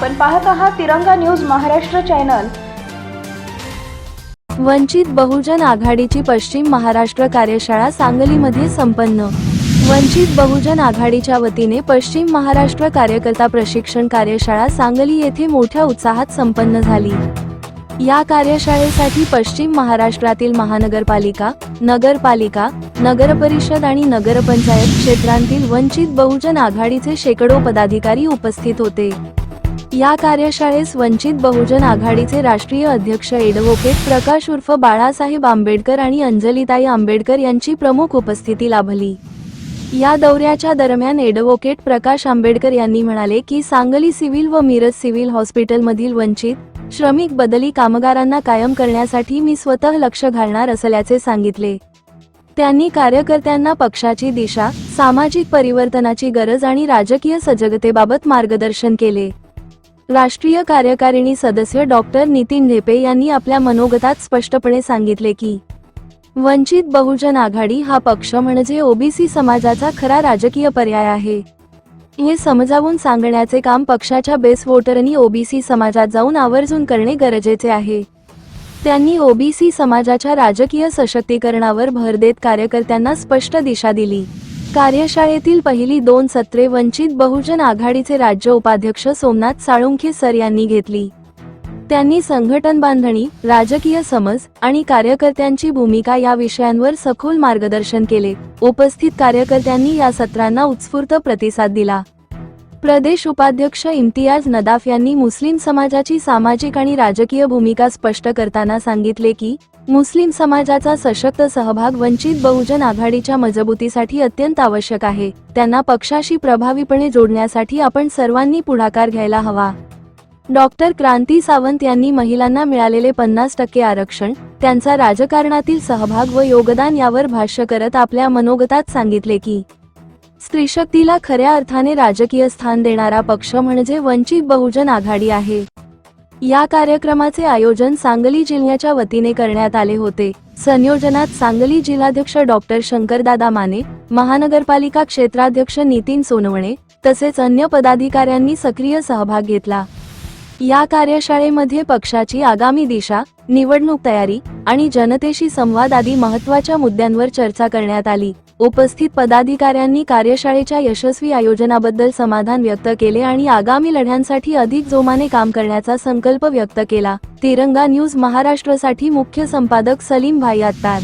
आपण पाहत आहात तिरंगा न्यूज महाराष्ट्र चॅनल. वंचित बहुजन आघाडीची पश्चिम महाराष्ट्र कार्यशाळा सांगलीमध्ये संपन्न. वंचित बहुजन आघाडीच्या वतीने पश्चिम महाराष्ट्र कार्यकर्ता प्रशिक्षण कार्यशाळा सांगली येथे मोठ्या उत्साहात संपन्न झाली. या कार्यशाळेसाठी पश्चिम महाराष्ट्रातील महानगरपालिका नगरपालिका नगरपरिषद आणि नगरपंचायत क्षेत्रांतील वंचित बहुजन आघाडीचे शेकडो पदाधिकारी उपस्थित होते. या कार्यशाळेस वंचित बहुजन आघाडीचे राष्ट्रीय अध्यक्ष एडव्होकेट प्रकाश उर्फ बाळासाहेब आंबेडकर आणि अंजलिताई आंबेडकर यांची प्रमुख उपस्थिती लाभली. या दौऱ्याच्या दरम्यान एडव्होकेट प्रकाश आंबेडकर यांनी म्हणाले की सांगली सिव्हिल व मिरज सिव्हिल हॉस्पिटलमधील वंचित श्रमिक बदली कामगारांना कायम करण्यासाठी मी स्वतः लक्ष घालणार असल्याचे सांगितले. त्यांनी कार्यकर्त्यांना पक्षाची दिशा सामाजिक परिवर्तनाची गरज आणि राजकीय सजगतेबाबत मार्गदर्शन केले. राष्ट्रीय कार्यकारिणी सदस्य डॉक्टर नितीन ढेपे यांनी आपल्या मनोगतात स्पष्टपणे सांगितले की वंचित बहुजन आघाडी हा पक्ष म्हणजे ओबीसी समाजाचा खरा राजकीय पर्याय आहे. हे समजावून सांगण्याचे काम पक्षाच्या बेस वोटरनी ओबीसी समाजात जाऊन आवर्जून करणे गरजेचे आहे. त्यांनी ओबीसी समाजाच्या राजकीय सशक्तीकरणावर भर देत कार्यकर्त्यांना स्पष्ट दिशा दिली. कार्यशाळेतील पहिली दोन सत्रे वंचित बहुजन आघाडीचे राज्य उपाध्यक्ष सोमनाथ साळुंखे सर यांनी घेतली. त्यांनी संघटन बांधणी राजकीय समज आणि कार्यकर्त्यांची भूमिका या विषयांवर सखोल मार्गदर्शन केले. उपस्थित कार्यकर्त्यांनी या सत्रांना उत्स्फूर्त प्रतिसाद दिला. प्रदेश उपाध्यक्ष इम्तियाज नदाफ यांनी मुस्लिम समाजाची सामाजिक आणि राजकीय भूमिका स्पष्ट करताना सांगितले की मुस्लिम समाजाचा सशक्त सहभाग वंचित बहुजन आघाडीच्या मजबूतीसाठी अत्यंत आवश्यक आहे. त्यांना पक्षाशी प्रभावीपणे जोडण्यासाठी आपण सर्वांनी पुढाकार घ्यायला हवा. डॉक्टर क्रांती सावंत यांनी महिलांना मिळालेले पन्नास टक्के आरक्षण त्यांचा राजकारणातील सहभाग व योगदान यावर भाष्य करत आपल्या मनोगतात सांगितले की स्त्रीशक्तीला खऱ्या अर्थाने राजकीय स्थान देणारा पक्ष म्हणजे वंचित बहुजन आघाडी आहे. या कार्यक्रमाचे आयोजन सांगली जिल्ह्याच्या वतीने करण्यात आले होते. संयोजनात सांगली जिल्हाध्यक्ष डॉक्टर शंकरदादा माने महानगरपालिका क्षेत्राध्यक्ष नितीन सोनवणे तसेच अन्य पदाधिकाऱ्यांनी सक्रिय सहभाग घेतला. या कार्यशाळेमध्ये पक्षाची आगामी दिशा निवडणूक तयारी आणि जनतेशी संवाद आदी महत्त्वाच्या मुद्द्यांवर चर्चा करण्यात आली. उपस्थित पदाधिकाऱ्यांनी कार्यशाळेच्या यशस्वी आयोजनाबद्दल समाधान व्यक्त केले आणि आगामी लढ्यांसाठी अधिक जोमाने काम करण्याचा संकल्प व्यक्त केला. तिरंगा न्यूज महाराष्ट्रसाठी मुख्य संपादक सलीम भाई अत्तार